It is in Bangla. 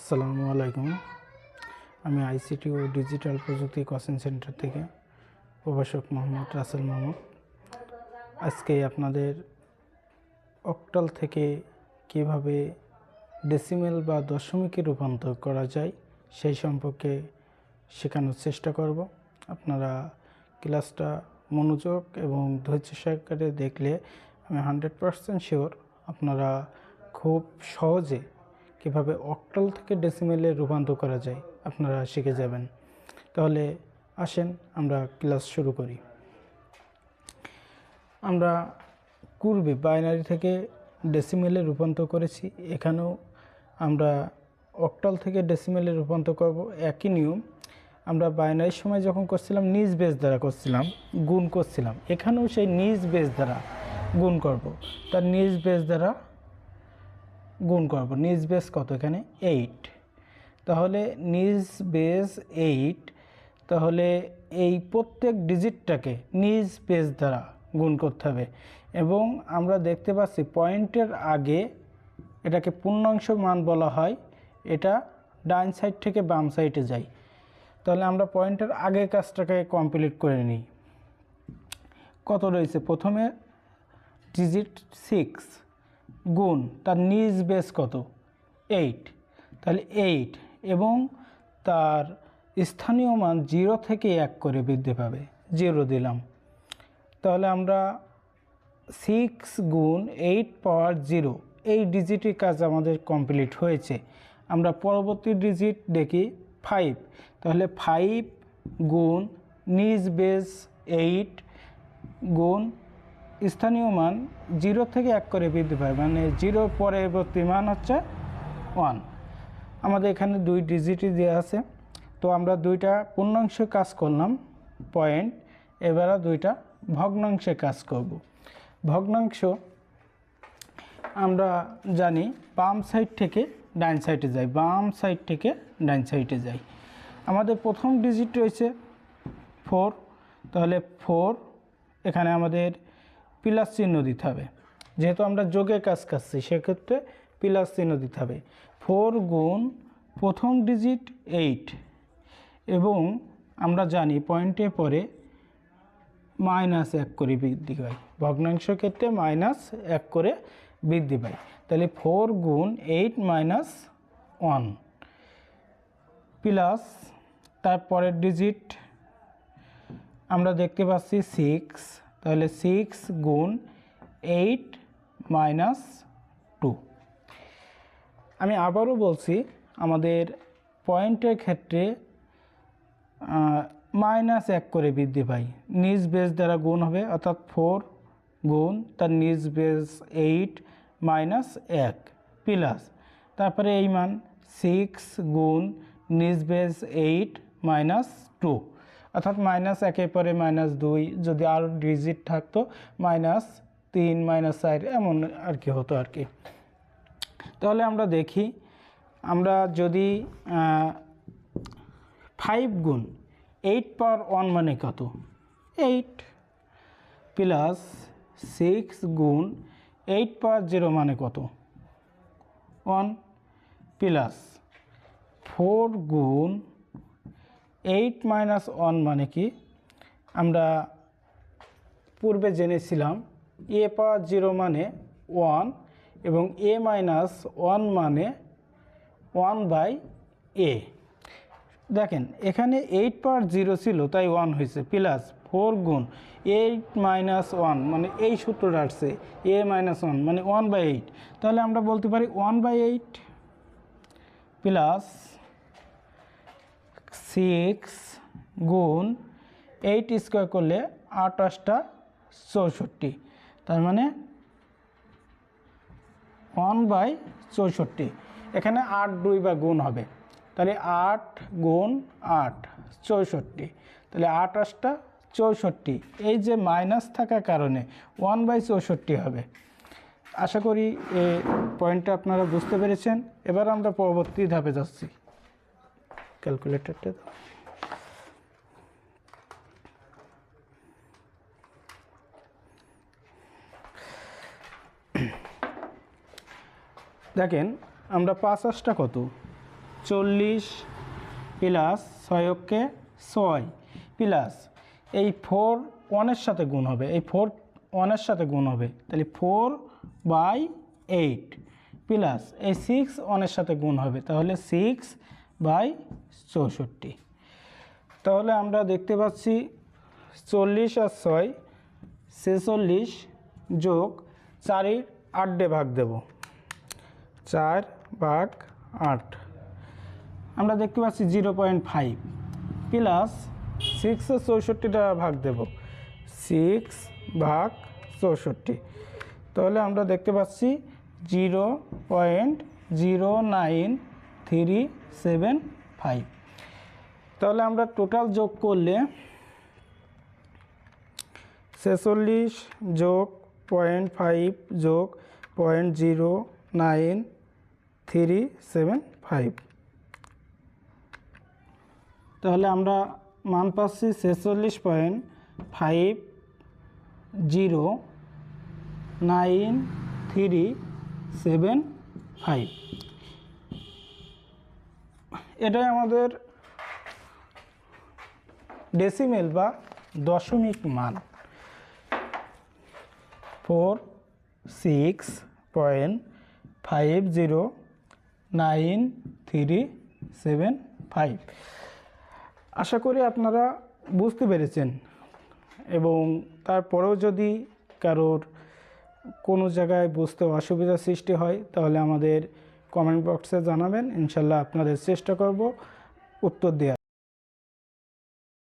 আসসালামু আলাইকুম। আমি আইসিটি ও ডিজিটাল প্রযুক্তি কোচিং সেন্টার থেকে প্রভাষক মোহাম্মদ রাসেল মাহমুদ আজকে আপনাদের অক্টাল থেকে কীভাবে ডেসিমেল বা দশমিকে রূপান্তর করা যায় সেই সম্পর্কে শেখানোর চেষ্টা করব। আপনারা ক্লাসটা মনোযোগ এবং ধৈর্য সহকারে দেখলে আমি হান্ড্রেড পারসেন্ট শিওর আপনারা খুব সহজে কীভাবে অক্টাল থেকে ডেসিমেলে রূপান্তর করা যায় আপনারা শিখে যাবেন। তাহলে আসেন আমরা ক্লাস শুরু করি। আমরা পূর্বে বাইনারি থেকে ডেসিমেলে রূপান্তর করেছি, এখানেও আমরা অক্টাল থেকে ডেসিমেলে রূপান্তর করব। একই নিয়ম, আমরা বাইনারির সময় যখন করছিলাম, নিজ বেস দ্বারা করছিলাম, গুণ করছিলাম। এখানেও সেই নিজ বেস দ্বারা গুণ করব। তার নিজ বেস দ্বারা গুণ করব। নিজ বেস কত এখানে? এইট তাহলে নিজ বেস এইট তাহলে এই প্রত্যেক ডিজিটটাকে নিজ বেস দ্বারা গুণ করতে হবে। এবং আমরা দেখতে পাচ্ছি পয়েন্টের আগে এটাকে পূর্ণাংশ মান বলা হয়, এটা ডান সাইড থেকে বাম সাইডে যায়। তাহলে আমরা পয়েন্টের আগে কাজটাকে কমপ্লিট করে নিই। কত রয়েছে? প্রথমে ডিজিট সিক্স গুণ, তার নিজ বেস কত? এইট তাহলে এইট এবং তার স্থানীয় মান জিরো থেকে এক করে বৃদ্ধি পাবে। জিরো দিলাম। তাহলে আমরা সিক্স গুণ এইট পাওয়ার জিরো এই ডিজিটের কাজ আমাদের কমপ্লিট হয়েছে। আমরা পরবর্তী ডিজিট দেখি ফাইভ তাহলে ফাইভ গুণ নিজ বেস এইট গুণ স্থানীয় মান জিরো থেকে এক করে বৃদ্ধি পায় মানে জিরো পরবর্তী মান হচ্ছে ওয়ান। আমাদের এখানে দুই ডিজিটই দেওয়া আছে। তো আমরা দুইটা পূর্ণাংশে কাজ করলাম পয়েন্ট এবারে দুইটা ভগ্নাংশে কাজ করব। ভগ্নাংশ আমরা জানি বাম সাইড থেকে ডান সাইডে যাই বাম সাইড থেকে ডান সাইডে যাই আমাদের প্রথম ডিজিট রয়েছে ফোর তাহলে ফোর এখানে আমাদের প্লাস চিহ্ন দিতে হবে। যেহেতু আমরা যোগের কাজ করছি, সেক্ষেত্রে প্লাস চিহ্ন দিতে হবে। ফোর গুণ প্রথম ডিজিট এইট। এবং আমরা জানি পয়েন্টে পরে মাইনাস এক করে বৃদ্ধি পায়। ভগ্নাংশ ক্ষেত্রে মাইনাস এক করে বৃদ্ধি পায়। তাহলে ফোর গুণ এইট মাইনাস ওয়ান প্লাস তারপরের ডিজিট আমরা দেখতে পাচ্ছি সিক্স তাহলে সিক্স গুণ এইট মাইনাস টু আমি আবারও বলছি, আমাদের পয়েন্টের ক্ষেত্রে মাইনাস এক করে বৃদ্ধি পাই। নিজ বেস দ্বারা গুণ হবে, অর্থাৎ ফোর গুণ, তার নিজ বেস এইট মাইনাস এক প্লাস তারপরে এই মান সিক্স গুণ, নিজ বেস এইট মাইনাস টু অর্থাৎ মাইনাস একের পরে মাইনাস দুই যদি আরও ডিজিট থাকতো, মাইনাস তিন, মাইনাস চার, এমন আর কি হতো আর কি। তাহলে আমরা দেখি, আমরা যদি ফাইভ গুণ এইট পাওয়ার ওয়ান মানে কত? এইট প্লাস সিক্স গুণ এইট পাওয়ার জিরো মানে কত? ওয়ান প্লাস ফোর গুণ এইট মাইনাস ওয়ান মানে কি? আমরা পূর্বে জেনেছিলাম এ পাওয়ার জিরো মানে ওয়ান এবং এ মাইনাস ওয়ান মানে ওয়ান বাই এ। দেখেন, এখানে এইট পাওয়ার জিরো ছিল, তাই ওয়ান হয়েছে, প্লাস ফোর গুণ এইট মাইনাস ওয়ান মানে এই সূত্রটা আসছে, এ মাইনাস ওয়ান মানে ওয়ান বাই এইট। তাহলে আমরা বলতে পারি one by eight plus six গুণ এইট স্কোয়ার করলে আঠাশটা চৌষট্টি। তার মানে ওয়ান বাই চৌষট্টি। এখানে আট দুই বা গুণ হবে। তাহলে আট গুণ আট, চৌষট্টি। তাহলে আঠাশটা চৌষট্টি। এই যে মাইনাস থাকার কারণে ওয়ান বাই চৌষট্টি হবে। আশা করি এই পয়েন্টটা আপনারা বুঝতে পেরেছেন। এবার আমরা পরবর্তী ধাপে যাচ্ছি। ক্যালকুলেটরটা দেখেন, আমরা পাঁচ আশটা কত? চল্লিশ প্লাস ছয়কে ছয় প্লাস এই ফোর ওয়ানের সাথে গুণ হবে। এই ফোর ওয়ানের সাথে গুণ হবে। তাহলে ফোর বাই এইট প্লাস এই সিক্স ওয়ানের সাথে গুণ হবে। তাহলে সিক্স বাই চৌষট্টি। তাহলে আমরা দেখতে পাচ্ছি চল্লিশ আর ছয়, ছেচল্লিশ যোগ চারির আট ভাগ দেব। চার ভাগ আট। আমরা দেখতে পাচ্ছি জিরো পয়েন্ট ফাইভ প্লাস সিক্সে চৌষট্টিটা ভাগ দেব। সিক্স ভাগ চৌষট্টি। তাহলে আমরা দেখতে পাচ্ছি zero point zero nine three seven five তাহলে আমরা টোটাল যোগ করলে ছেচল্লিশ যোগ পয়েন্ট ফাইভ যোগ point zero nine three seven five তাহলে আমরা মান পাচ্ছি ছেচল্লিশ point five zero nine three seven five এটাই আমাদের ডেসিমেল বা দশমিক মান। Four six point five zero nine three seven five আশা করি আপনারা বুঝতে পেরেছেন এবং তারপরেও যদি কারোর কোনো জায়গায় বুঝতে অসুবিধার সৃষ্টি হয় তাহলে আমাদের কমেন্ট বক্সে জানাবেন। ইনশাল্লাহ আপনাদের চেষ্টা করব উত্তর দেওয়ার।